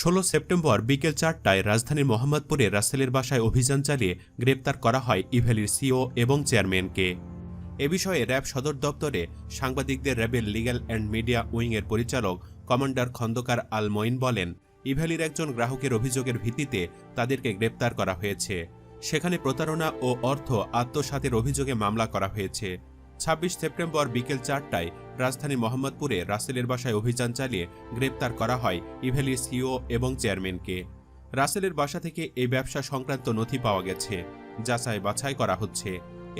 ষোলো সেপ্টেম্বর বিকেল চারটায় রাজধানীর মোহাম্মদপুরে রাসেলের বাসায় অভিযান চালিয়ে গ্রেপ্তার করা হয় ইভেলির সিও এবং চেয়ারম্যানকে। এ বিষয়ে র্যাব সদর দপ্তরে সাংবাদিকদের র্যাবের লিগ্যাল অ্যান্ড মিডিয়া উইংয়ের পরিচালক কমান্ডার খন্দকার আল মঈন বলেন, ইভেলির একজন গ্রাহকের অভিযোগের ভিত্তিতে তাদেরকে গ্রেপ্তার করা হয়েছে। সেখানে প্রতারণা ও অর্থ আত্মসাতের অভিযোগে মামলা করা হয়েছে। ছাব্বিশ সেপ্টেম্বর বিকেল চারটায় রাজধানী মোহাম্মদপুরে রাসেলের বাসায় অভিযান চালিয়ে গ্রেপ্তার করা হয় ইভ্যালির সিও এবং চেয়ারম্যানকে। রাসেলের বাসা থেকে এই ব্যবসা সংক্রান্ত নথি পাওয়া গেছে, যাচাই বাছাই করা হচ্ছে।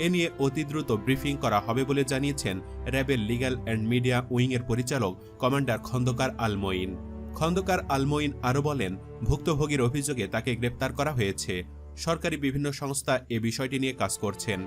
এ নিয়ে অতি দ্রুত ব্রিফিং করা হবে বলে জানিয়েছেন র্যাবের লিগ্যাল অ্যান্ড মিডিয়া উইংয়ের পরিচালক কমান্ডার খন্দকার আলমঈন খন্দকার আলমঈন আরও বলেন, ভুক্তভোগীর অভিযোগে তাকে গ্রেপ্তার করা হয়েছে। সরকারি বিভিন্ন সংস্থা এ বিষয়টি নিয়ে কাজ করছেন।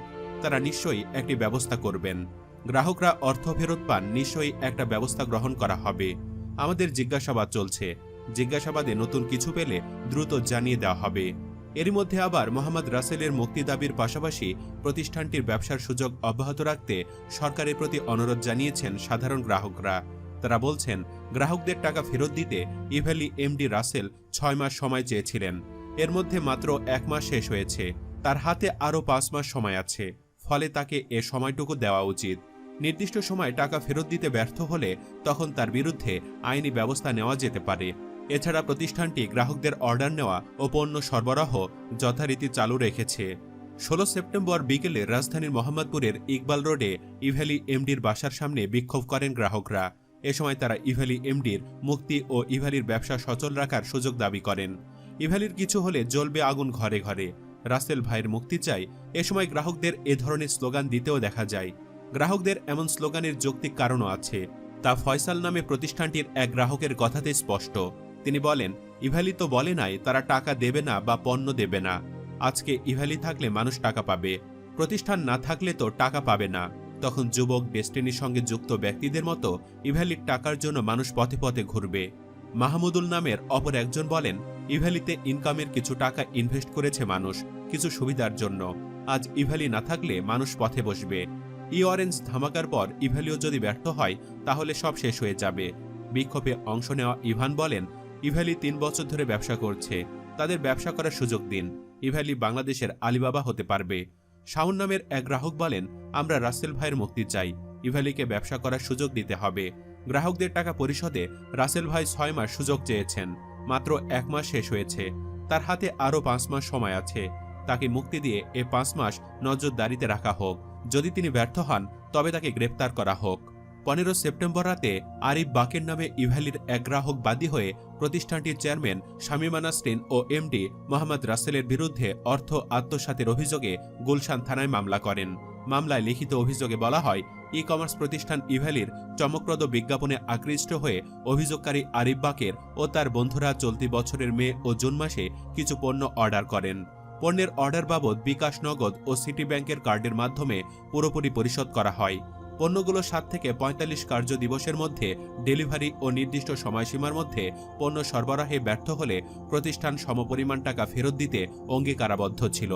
তারা নিশ্চয়ই একটি ব্যবস্থা করবেন। গ্রাহকরা অর্থ ফেরত পান, নিশ্চয়ই একটা ব্যবস্থা গ্রহণ করা হবে। আমাদের জিজ্ঞাসাবাদ চলছে। জিজ্ঞাসাবাদে নতুন কিছু পেলে দ্রুত জানিয়ে দেওয়া হবে। এরই মধ্যে আবার মোহাম্মদ রাসেলের মুক্তি দাবির পাশাপাশি প্রতিষ্ঠানটির ব্যবসার সুযোগ অব্যাহত রাখতে সরকারের প্রতি অনুরোধ জানিয়েছেন সাধারণ গ্রাহকরা। তারা বলছেন, গ্রাহকদের টাকা ফেরত দিতে ইভ্যালি এমডি রাসেল ছয় মাস সময় চেয়েছিলেন। এর মধ্যে মাত্র এক মাস শেষ হয়েছে। তার হাতে আরও পাঁচ মাস সময় আছে। ফলে তাকে এ সময়টুকু দেওয়া উচিত। নির্দিষ্ট সময় টাকা ফেরত দিতে ব্যর্থ হলে তখন তার বিরুদ্ধে আইনি ব্যবস্থা নেওয়া যেতে পারে। এছাড়া প্রতিষ্ঠানটি গ্রাহকদের অর্ডার নেওয়া ও পণ্য সরবরাহ যথারীতি চালু রেখেছে। ষোলো সেপ্টেম্বর বিকেলে রাজধানীর মোহাম্মদপুরের ইকবাল রোডে ইভ্যালি এমডির বাসার সামনে বিক্ষোভ করেন গ্রাহকরা। এ সময় তারা ইভ্যালি এমডির, মুক্তি ও ইভ্যালির ব্যবসা সচল রাখার সুযোগ দাবি করেন। ইভ্যালির কিছু হলে জ্বলবে আগুন ঘরে ঘরে। রাসেল ভাইয়ের মুক্তি চাই। এ সময় গ্রাহকদের এ ধরনের স্লোগান দিতেও দেখা যায়। গ্রাহকদের এমন স্লোগানের যৌক্তিক কারণও আছে। তা ফয়সাল নামে প্রতিষ্ঠানটির এক গ্রাহকের কথাতে স্পষ্ট। তিনি বলেন ইভ্যালি তো বলে নাই, তারা টাকা দেবে না বা পণ্য দেবে না। আজকে ইভ্যালি থাকলে মানুষ টাকা পাবে। প্রতিষ্ঠান না থাকলে তো টাকা পাবে না। তখন যুবক ডেস্টিনির সঙ্গে যুক্ত ব্যক্তিদের মতো ইভ্যালির টাকার জন্য মানুষ পথে পথে ঘুরবে। মাহমুদুল নামের অপর একজন বলেন ইভ্যালিতে ইনকামের কিছু টাকা ইনভেস্ট করেছে মানুষ কিছু সুবিধার জন্য। আজ ইভ্যালি না থাকলে মানুষ পথে বসবে। ই অরেঞ্জ ধামাকার পর ইভ্যালিও যদি ব্যর্থ হয়, তাহলে সব শেষ হয়ে যাবে। বিক্ষোভে অংশ নেওয়া ইভান বলেন, ইভ্যালি তিন বছর ধরে ব্যবসা করছে। তাদের ব্যবসা করার সুযোগ দিন। ইভ্যালি বাংলাদেশের আলিবাবা হতে পারবে। শাওন নামের এক গ্রাহক বলেন, আমরা রাসেল ভাইয়ের মুক্তি চাই। ইভ্যালিকে ব্যবসা করার সুযোগ দিতে হবে। গ্রাহকদের টাকা পরিশোধে রাসেল ভাই ছয় মাস সুযোগ চেয়েছেন। মাত্র এক মাস শেষ হয়েছে। তার হাতে আরও পাঁচ মাস সময় আছে। তাকে মুক্তি দিয়ে এ পাঁচ মাস নজরদারিতে রাখা হোক। যদি তিনি ব্যর্থ হন, তবে তাকে গ্রেপ্তার করা হোক। পনেরো সেপ্টেম্বর রাতে আরিফ বাকের নামে ইভ্যালির এক গ্রাহক বাদী হয়ে প্রতিষ্ঠানটির চেয়ারম্যান শামীমা নাসরিন ও এমডি মোহাম্মদ রাসেলের বিরুদ্ধে অর্থ আত্মসাতের অভিযোগে গুলশান থানায় মামলা করেন। মামলায় লিখিত অভিযোগে বলা হয় ই কমার্স প্রতিষ্ঠান ইভ্যালির চমকপ্রদ বিজ্ঞাপনে আকৃষ্ট হয়ে অভিযোগকারী আরিফ বাকের ও তার বন্ধুরা চলতি বছরের মে ও জুন মাসে কিছু পণ্য অর্ডার করেন। পণ্যের অর্ডার বাবদ বিকাশ নগদ ও সিটি ব্যাংকের কার্ডের মাধ্যমে পুরোপুরি পরিশোধ করা হয়। পণ্যগুলো সাত থেকে পঁয়তাল্লিশ কার্য দিবসের মধ্যে ডেলিভারি ও নির্দিষ্ট সময়সীমার মধ্যে পণ্য সরবরাহে ব্যর্থ হলে প্রতিষ্ঠান সমপরিমাণ টাকা ফেরত দিতে অঙ্গীকারাবদ্ধ ছিল।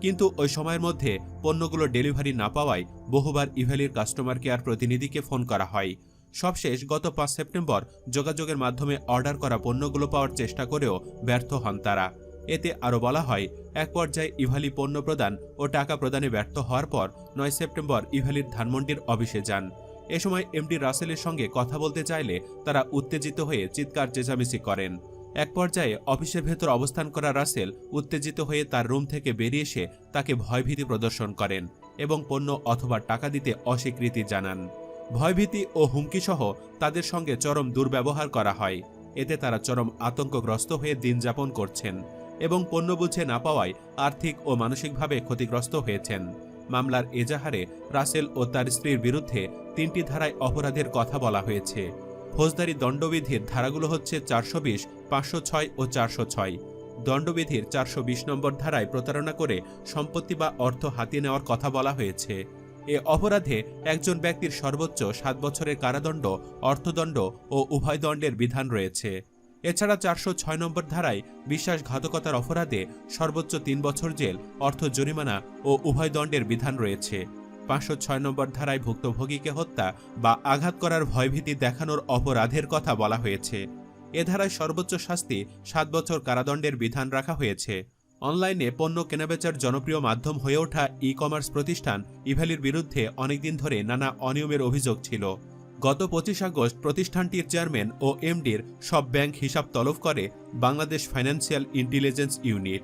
কিন্তু ওই সময়ের মধ্যে পণ্যগুলো ডেলিভারি না পাওয়ায় বহুবার ইভ্যালির কাস্টমার কেয়ার প্রতিনিধিকে ফোন করা হয়। সবশেষ গত পাঁচ সেপ্টেম্বর যোগাযোগের মাধ্যমে অর্ডার করা পণ্যগুলো পাওয়ার চেষ্টা করেও ব্যর্থ হন তারা। এতে আরও বলা হয়, এক পর্যায়ে ইভালি পণ্য প্রদান ও টাকা প্রদানে ব্যর্থ হওয়ার পর নয় সেপ্টেম্বর ইভালির ধানমন্ডির অফিসে যান। এ সময় এমডি রাসেলের সঙ্গে কথা বলতে চাইলে তারা উত্তেজিত হয়ে চিৎকার চেঁচামেচি করেন। এক পর্যায়ে অফিসের ভেতর অবস্থান করা রাসেল উত্তেজিত হয়ে তার রুম থেকে বেরিয়ে এসে তাকে ভয়ভীতি প্রদর্শন করেন এবং পণ্য অথবা টাকা দিতে অস্বীকৃতি জানান। ভয়ভীতি ও হুমকিসহ তাদের সঙ্গে চরম দুর্ব্যবহার করা হয়। এতে তারা চরম আতঙ্কগ্রস্ত হয়ে দিন যাপন করছেন এবং পণ্য বুঝে না পাওয়ায় আর্থিক ও মানসিকভাবে ক্ষতিগ্রস্ত হয়েছেন। মামলার এজাহারে রাসেল ও তার স্ত্রীর বিরুদ্ধে তিনটি ধারায় অপরাধের কথা বলা হয়েছে। ফৌজদারি দণ্ডবিধির ধারাগুলো হচ্ছে চারশো বিশ পাঁচশো ছয় ও চারশো ছয়। দণ্ডবিধির চারশো বিশ নম্বর ধারায় প্রতারণা করে সম্পত্তি বা অর্থ হাতিয়ে নেওয়ার কথা বলা হয়েছে। এ অপরাধে একজন ব্যক্তির সর্বোচ্চ সাত বছরের কারাদণ্ড, অর্থদণ্ড ও উভয় দণ্ডের বিধান রয়েছে। এছাড়া চারশো ছয় নম্বর ধারায় বিশ্বাসঘাতকতার অপরাধে সর্বোচ্চ তিন বছর জেল, অর্থ জরিমানা ও উভয় দণ্ডের বিধান রয়েছে। পাঁচশো ছয় নম্বর ধারায় ভুক্তভোগীকে হত্যা বা আঘাত করার ভয়ভীতি দেখানোর অপরাধের কথা বলা হয়েছে। এ ধারায় সর্বোচ্চ শাস্তি সাত বছর কারাদণ্ডের বিধান রাখা হয়েছে। অনলাইনে পণ্য কেনাবেচার জনপ্রিয় মাধ্যম হয়ে ওঠা ই কমার্স প্রতিষ্ঠান ইভ্যালির বিরুদ্ধে অনেকদিন ধরে নানা অনিয়মের অভিযোগ ছিল। গত পঁচিশ আগস্ট প্রতিষ্ঠানটির চেয়ারম্যান ও এমডির সব ব্যাংক হিসাব তলব করে বাংলাদেশ ফাইন্যান্সিয়াল ইন্টেলিজেন্স ইউনিট।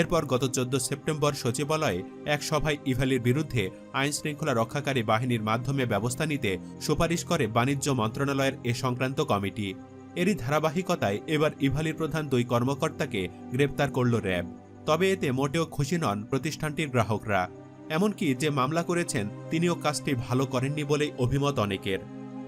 এরপর গত চোদ্দ সেপ্টেম্বর সচিবালয়ে এক সভায় ইভ্যালির বিরুদ্ধে আইন শৃঙ্খলা রক্ষাকারী বাহিনীর মাধ্যমে ব্যবস্থা নিতে সুপারিশ করে বাণিজ্য মন্ত্রণালয়ের এ সংক্রান্ত কমিটি। এরই ধারাবাহিকতায় এবার ইভালির প্রধান দুই কর্মকর্তাকে গ্রেপ্তার করল র্যাব। তবে এতে মোটেও খুশি নন প্রতিষ্ঠানটির গ্রাহকরা। এমনকি যে মামলা করেছেন, তিনিও কাজটি ভালো করেননি বলেই অভিমত অনেকের।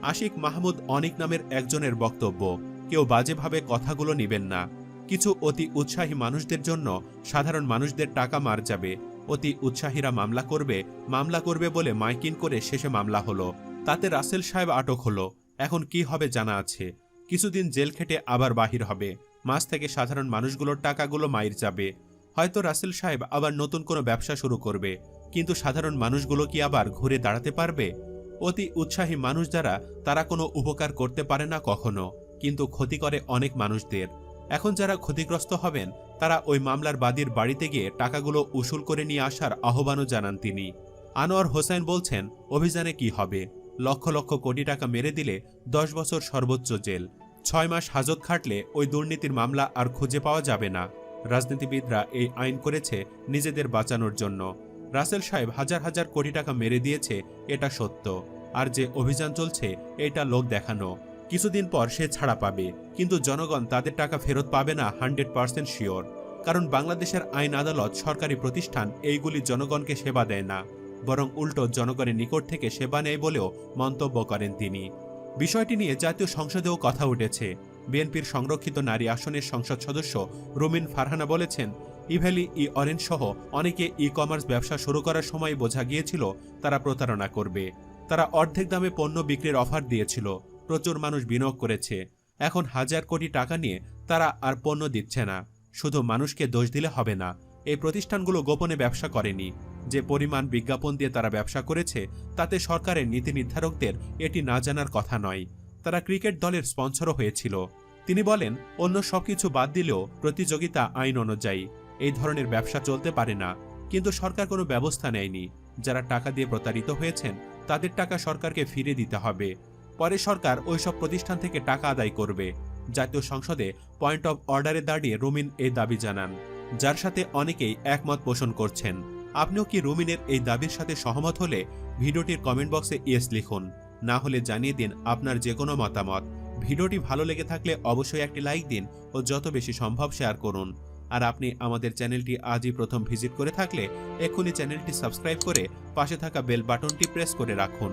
আশিক মাহমুদ অনিক নামের একজনের বক্তব্য, কেউ বাজেভাবে কথাগুলো নেবেন না। কিছু অতি উৎসাহী মানুষদের জন্য সাধারণ মানুষদের টাকা মার যাবে। অতি উৎসাহীরা মামলা করবে মামলা করবে বলে মাইকিন করে শেষে মামলা হলো। তাতে রাসেল সাহেব আটক হলো। এখন কি হবে জানা আছে। কিছুদিন জেল খেটে আবার বাহির হবে। মাস থেকে সাধারণ মানুষগুলোর টাকাগুলো মাইর যাবে। হয়তো রাসেল সাহেব আবার নতুন কোনো ব্যবসা শুরু করবে। কিন্তু সাধারণ মানুষগুলো কি আবার ঘুরে দাঁড়াতে পারবে? অতি উৎসাহী মানুষ যারা, তারা কোনো উপকার করতে পারে না কখনো। কিন্তু ক্ষতি করে অনেক মানুষদের। এখন যারা ক্ষতিগ্রস্ত হবেন, তারা ওই মামলার বাদীর বাড়িতে গিয়ে টাকাগুলো উসুল করে নিয়ে আসার আহ্বানও জানান তিনি। আনোয়ার হোসেন বলছেন, অভিযানে কি হবে? লক্ষ লক্ষ কোটি টাকা মেরে দিলে দশ বছর সর্বোচ্চ জেল। ছয় মাস হাজত খাটলে ওই দুর্নীতির মামলা আর খুঁজে পাওয়া যাবে না। রাজনীতিবিদরা এই আইন করেছে নিজেদের বাঁচানোর জন্য। রাসেল সাহেব হাজার হাজার কোটি টাকা মেরে দিয়েছে, এটা সত্য। আর যে অভিযান চলছে, এটা লোক দেখানো। কিছুদিন পর সে ছাড়া পাবে। কিন্তু জনগণ তাদের টাকা ফেরত পাবে না হান্ড্রেড পার্সেন্ট শিওর। কারণ বাংলাদেশের আইন আদালত সরকারি প্রতিষ্ঠান এইগুলি জনগণকে সেবা দেয় না। বরং উল্টো জনগণের নিকট থেকে সেবা নেয় বলেও মন্তব্য করেন তিনি। বিষয়টি নিয়ে জাতীয় সংসদেও কথা উঠেছে। বিএনপির সংরক্ষিত নারী আসনের সংসদ সদস্য রুমিন ফারহানা বলেছেন ইভ্যালি ই অরেঞ্জ সহ অনেকে ই কমার্স ব্যবসা শুরু করার সময় বোঝা গিয়েছিল তারা প্রতারণা করবে। তারা অর্ধেক দামে পণ্য বিক্রির অফার দিয়েছিল। প্রচুর মানুষ বিনিয়োগ করেছে। এখন হাজার কোটি টাকা নিয়ে তারা আর পণ্য দিচ্ছে না। শুধু মানুষকে দোষ দিলে হবে না। এই প্রতিষ্ঠানগুলো গোপনে ব্যবসা করেনি। যে পরিমাণ বিজ্ঞাপন দিয়ে তারা ব্যবসা করেছে, তাতে সরকারের নীতি নির্ধারকদের এটি না জানার কথা নয়। তারা ক্রিকেট দলের স্পন্সরও হয়েছিল। তিনি বলেন, অন্য সবকিছু বাদ দিলেও প্রতিযোগিতা আইন অনুযায়ী। এই ধরনের ব্যবসা চলতে পারে না। কিন্তু সরকার কোনো ব্যবস্থা নেয়নি। যারা টাকা দিয়ে প্রতারিত হয়েছেন, তাদের টাকা সরকারকে ফিরে দিতে হবে। পরে সরকার ওইসব প্রতিষ্ঠান থেকে টাকা আদায় করবে। জাতীয় সংসদে পয়েন্ট অব অর্ডারে দাঁড়িয়ে রুমিন এই দাবি জানান, যার সাথে অনেকেই একমত পোষণ করছেন। আপনিও কি রুমিনের এই দাবির সাথে সহমত হলে ভিডিওটির কমেন্ট বক্সে ইয়েস লিখুন। না হলে জানিয়ে দিন আপনার যে কোনো মতামত। ভিডিওটি ভালো লেগে থাকলে অবশ্যই একটি লাইক দিন ও যত বেশি সম্ভব শেয়ার করুন। আর আপনি আমাদের চ্যানেলটি আজই প্রথম ভিজিট করে থাকলে এক্ষুনি চ্যানেলটি সাবস্ক্রাইব করে পাশে থাকা বেল বাটনটি প্রেস করে রাখুন।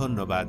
ধন্যবাদ।